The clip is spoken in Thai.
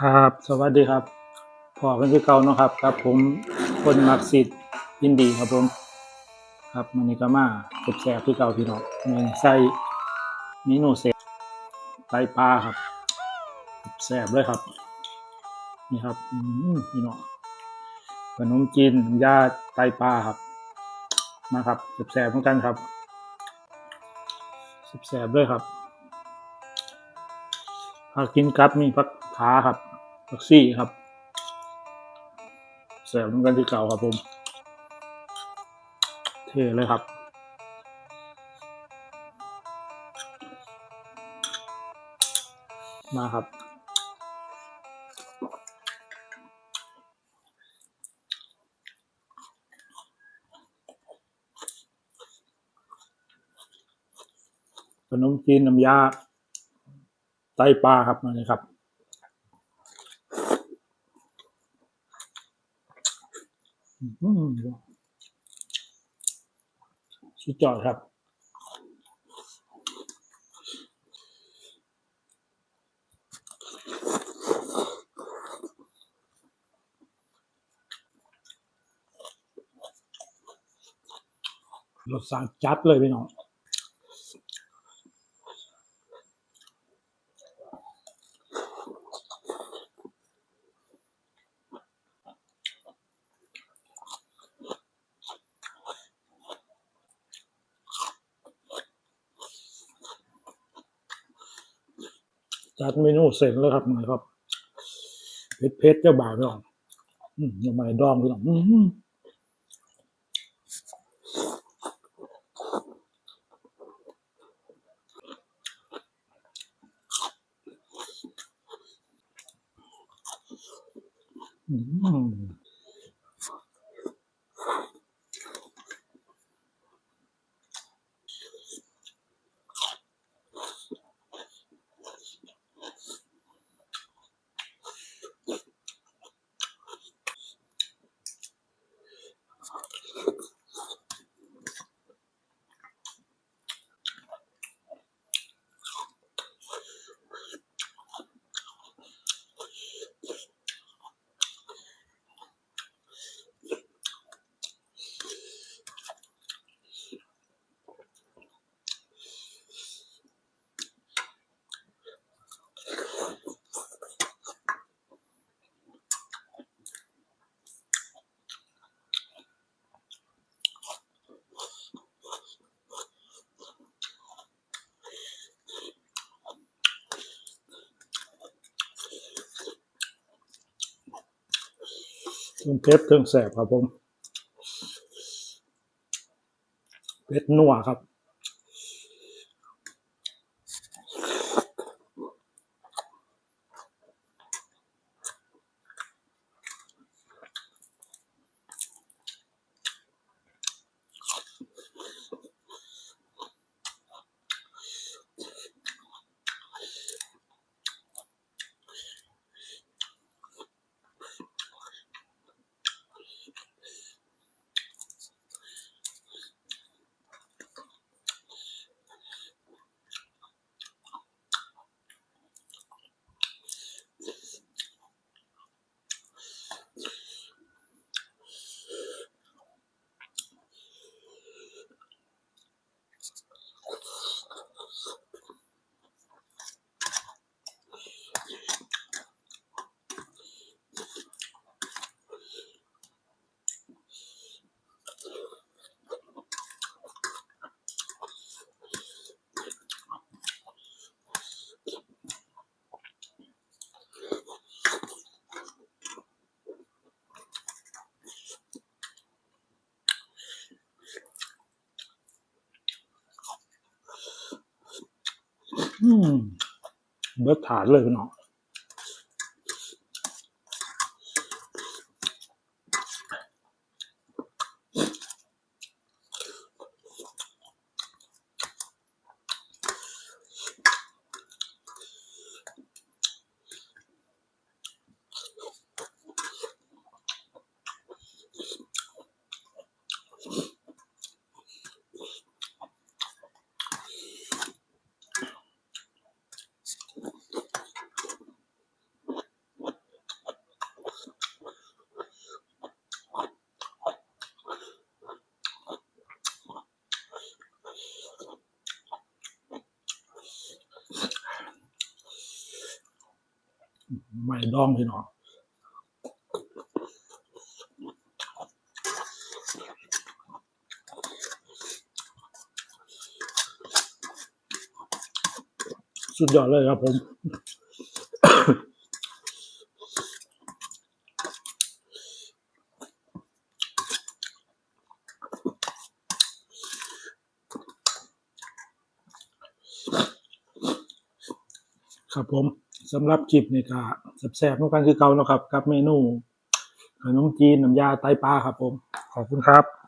ครับ สวัสดีครับพอกันคือเก่าเนาะครับ ครับผมคนมักสิทธิ์ยินดีครับผม ครับมันนี้ก็มาเก็บแสบคือเก่าพี่น้องเมีใส่เมนูเสร็จไตปลาครับแสบเลยครับ นี่ครับมพี่น้องขนมจีนน้ำยาไตปลาครับ มาครับแสบเหมือนกันครับแสบเลยครับผักกินกับมีผัก ขาครับผักซี่ครับแสบเหมือนกันที่เก่าครับผม เท่เลยครับมาครับ ขนมจีนน้ำยาไตปลาครับมาเลยครับ อืม สุดยอดครับ รสชาติจัดเลยพี่น้อง จัดเมนูเสร็จแล้วครับหน่อยครับเพชรเพชรเจ้าบ่าวพี่น้องอืมยังไม่ดองพี่น้องอืมอืม เครื่องเพชรเครื่องแสบครับผมเพชรนัวครับ เบิดฐานเลยเนาะ ไม่ดองพี่น้องสุดยอดเลยครับผม ครับผม สำหรับคลิปนี่ก็แซ่บๆเหมือนกันคือเก่านะครับ กับเมนูขนมจีนน้ำยาไตปลาครับผม ขอบคุณครับ